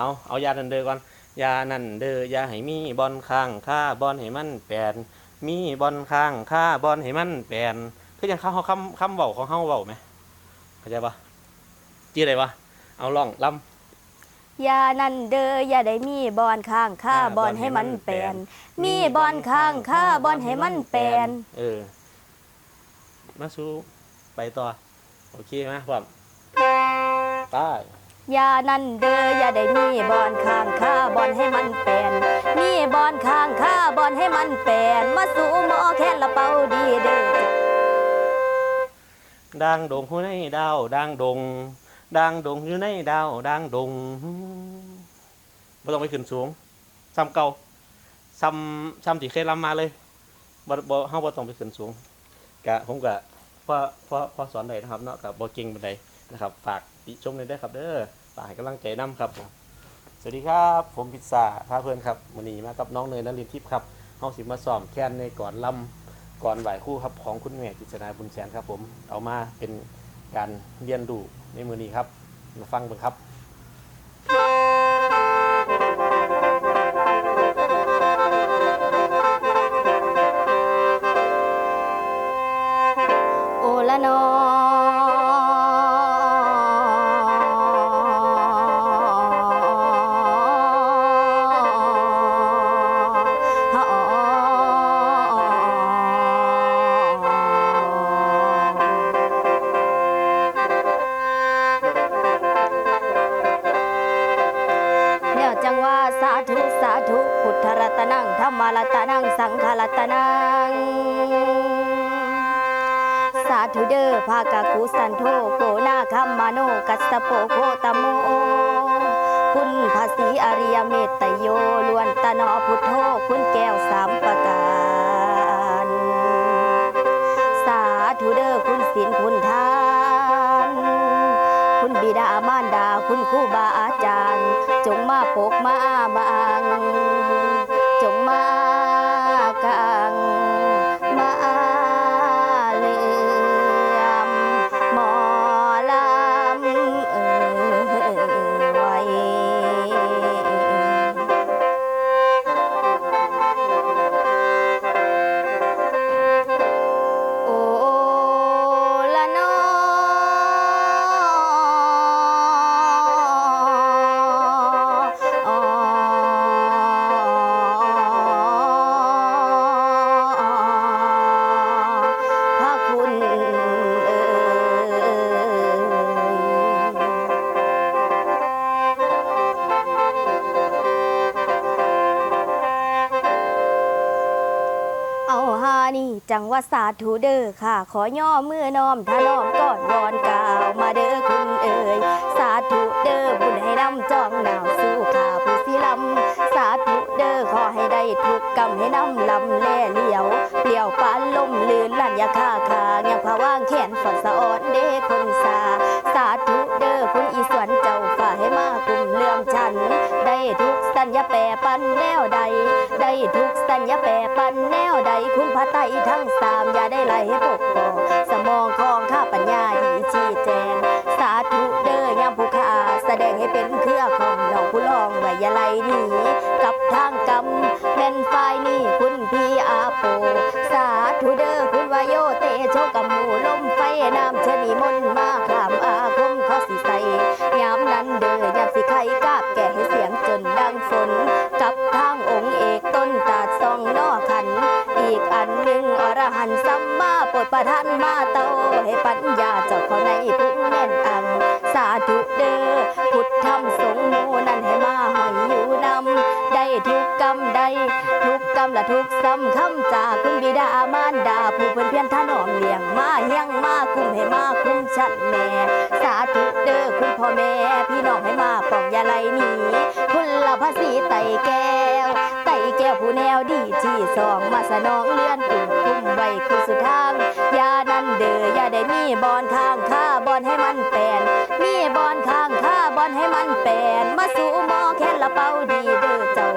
เอาเอายานันเดอก่อนยานันเดออยาให้มีบอลข้างค่าบอลให้มันแปลนมีบอลข้างค่าบอลให้มันแปลนคือยังเขาเขาคำคำเบาของเขาเบาไหมเข้าใจปะจีอะไรวะเอาล่องลำยานั่นเด้ออย่าได้มีบอนข้างค่าอ่าบอนให้มันแปลนบอนให้มันแปลนมีบอนข้างค่าบอนให้มันแปลนเออ มาสู้ไปต่อ โอเคไหมพร้อมไป ยานั่นเด้ออย่าได้มีบอนข้างค่าบอนให้มันแปลนมีบอนข้างค่าบอนให้มันแปลนมาสู่หมอแค่ละเป่าดีเด้อดังดงอยู่ในดาวดังดงดังดงอยู่ในดาวดังดงไม่ต้องไปขึ้นสูงซ้ำเก่าซ้ำซ้ำที่เคยลำมาเลยบ่บ่เฮาบ่ต้องไปขึ้นสูงกะผมกะพอพอพอสอนได้นะครับเนาะกับบ่เก่งปานใดนะครับ ฝากติชมเลยได้ครับเด้อากให้กำลังใจนํครับผมสวัสดีครับ ผมพิซซ่าพาเพื่อนครับวันนี้มากับน้องเนยนรินทิพย์ครับเฮาสิมาซ้อมแค้นในก่อนลำก่อนไหวคู่ครับของคุณแม่กิจนาบุญแสนครับผมเอามาเป็นการเรียนดูในมือนี้ครับมาฟังกันครับ ธุสาธุพุทธรัตนังธรรมรัตนังสังฆรัตนัง สาธุเดอภากาคุสันโทโกนาคัมมาโนกัสสะโปโคตโมคุณภาษีอริยเมตโย นีจังว่าสาธุเด้อค่ะ ขอย่อมือน้อมถาน้อมก่อนวอนกล่าวมาเด้อคุณเอ่ยสาธุเด้อบุญให้นำจองหนาวสู้ข่าผู้สิลำสาธุเด้อขอให้ได้ทุกกรรมให้นำลำแล่เหลียวเปลี่ยวปานลมลื่นลั่นยาค่าคางยังพะว่างแขนฝอดสะออนเด้คนสาสาธุ ปันแนวใด ได้ทุกสัญญาแปรปันแนวใด คุณพระไตทั้งสามอย่าได้ไหลให้ปกปองสมองคองข้าปัญญาดีชี้แจง สาธุเด้อยามผู้ข้าแสดงให้เป็นเครือของน้องผู้ลองไว้อย่าไลหนี หันสัมมาโปรดประทานมาเตาให้ปัญญาเจ้าเขาในพุ่งแน่นอัง สาธุเด้อพุทธธรรมสงฆ์หมู่นั้นให้มาหอยอยู่นำได้ทุกกรรมได้ทุกกรรมและทุกซ้ำคำจากคุณบิดามารดาผู้เพิ่นเพียรถนอมเลี้ยงมาเฮียงมาคุ้มให้มาคุ้มชัดแม่สาธุเด้อคุณพ่อแม่พี่น้องให้มาปองอยาไหลนีคุณละภาษีไตแก่ แก้วผู้แนวดีที่สองมาสนองเลื่อนอุ่นคุ้มไว้คือสุดทางอยานั้นเดืออย่าได้มีบอลข้างข้าบอลให้มันแปลนมีบอลข้างข้าบอลให้มันแปลนมาสู่หมอแค่ละเป้าดีเด้อเจ้า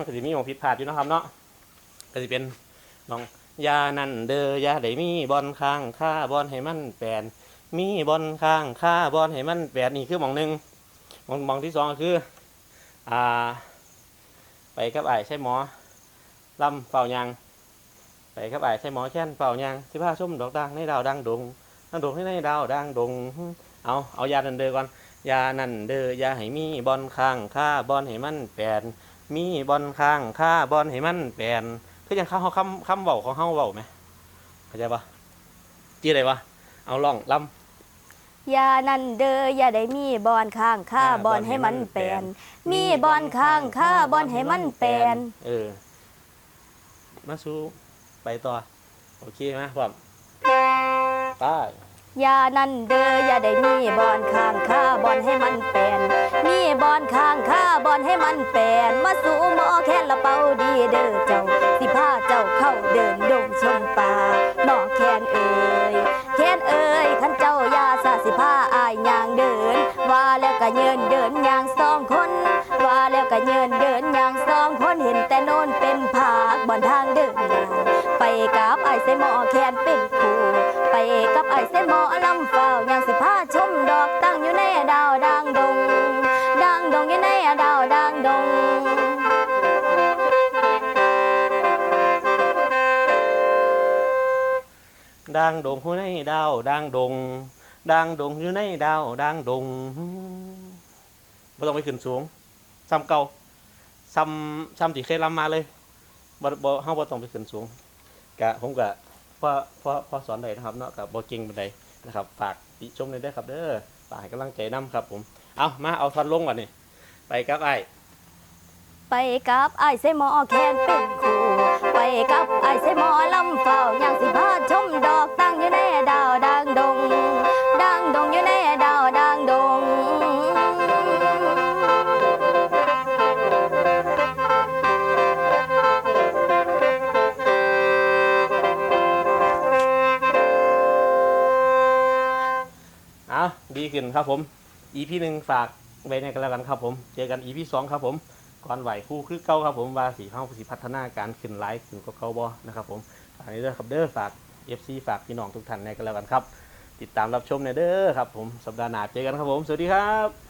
มันก็สิมีของผิดพลาดอยู่เนาะครับเนาะก็สิเป็นน้องยานั่นเด้อยาได้มีบอลข้างค่าบอลให้มันแปลนมีบอลข้างค่าบอลให้มันแปลนนี่คือหมองหนึ่งหมองหมองที่สองก็คืออ่าไปกับไอ้ายใช่หมอลำเฝ้ายางไปกับไอ้ายใช่หมอแค้นเฝ้ายางสิพาชมดอกดังในดาวดังดงดังดงในดาวดังดงเอาเอายานันเดอก่อนยานันเดอยาให้มีบอลข้างค่าบอลให้มันแปลน มีบอลข้างค่าบอลให้มันแปลนคือยังเข้าเขาคำคำเบาของเฮาเบาไหมเข้าใจปะจีอะไรวะเอาล่องลยานั่นเด้ออย่าได้มีบอนข้างค่าบอนให้มันแปลนมีบอนข้างค่าบอนให้มันแปลนเออ มาสู้ไปต่อ โอเคไหมพร้อมไปยานั่นเด้ออย่าได้มีบอนข้างค่าบอนให้มันแปลนมีบอนข้างค่าบอนให้มันแปลน มาสู่หมอแค่ละเป่าดีเด้อเจ้า สิพาเจ้าเข้าเดินดงชมป่าหมอแคนเอ่ยแคนเอ่ยขันเจ้ายาสาสิพาอายย่างเดิน ว่าแล้วก็เยินเดินย่างสองคน ว่าแล้วก็เยินเดินย่างสองคนเห็นแต่โน่นเป็นผากบนทางเดินย่างไปกับไอ้ใส่หมอแคนเป็นครูไปกับไอ้ใส่หมอลำเฝ้าย่างสิพาชมดอกตั้งอยู่ในดาวดังดงดังดงอยู่ในดาวดังดง ดังดงอยู่ในดาวดังดงดังดงอยู่ในดาวดังดงไม่ต้องไปขึ้นสูงซ้ำเก่าซ้ำซ้ำที่เคยลำมาเลยบ่บ่เฮาบ่ต้องไปขึ้นสูงกะผมกะพอพอพอสอนได้นะครับเนาะกับบ่เก่งปานใดนะครับฝากติชมเลยได้ครับเด้อฝากให้กำลังใจนํครับ ผม เอามาเอาท่อนลงก่อนนี่ไปครับไอ้ไปกับไอ้ใส่หมอแคนเป็นครูไปกับไอ้ใส่หมอลำเฝ้าย ดีขึ้นครับผม EP หนึ่งฝากไว้ในกันแล้วกันครับผม เจอกัน EP สองครับผม ก่อนไหวคู่คือเก้าครับผมว่าสีห้องสีพัฒนาการขึ้นไลฟ์ขึ้นก็เก้าบอนะครับผมฝากนี้ด้วยครับเด้อฝาก FC ฝากพี่น้องทุกท่านในกันแล้วกันครับ ติดตามรับชมในเด้อครับผมสัปดาห์หน้าเจอกันครับผม สวัสดีครับ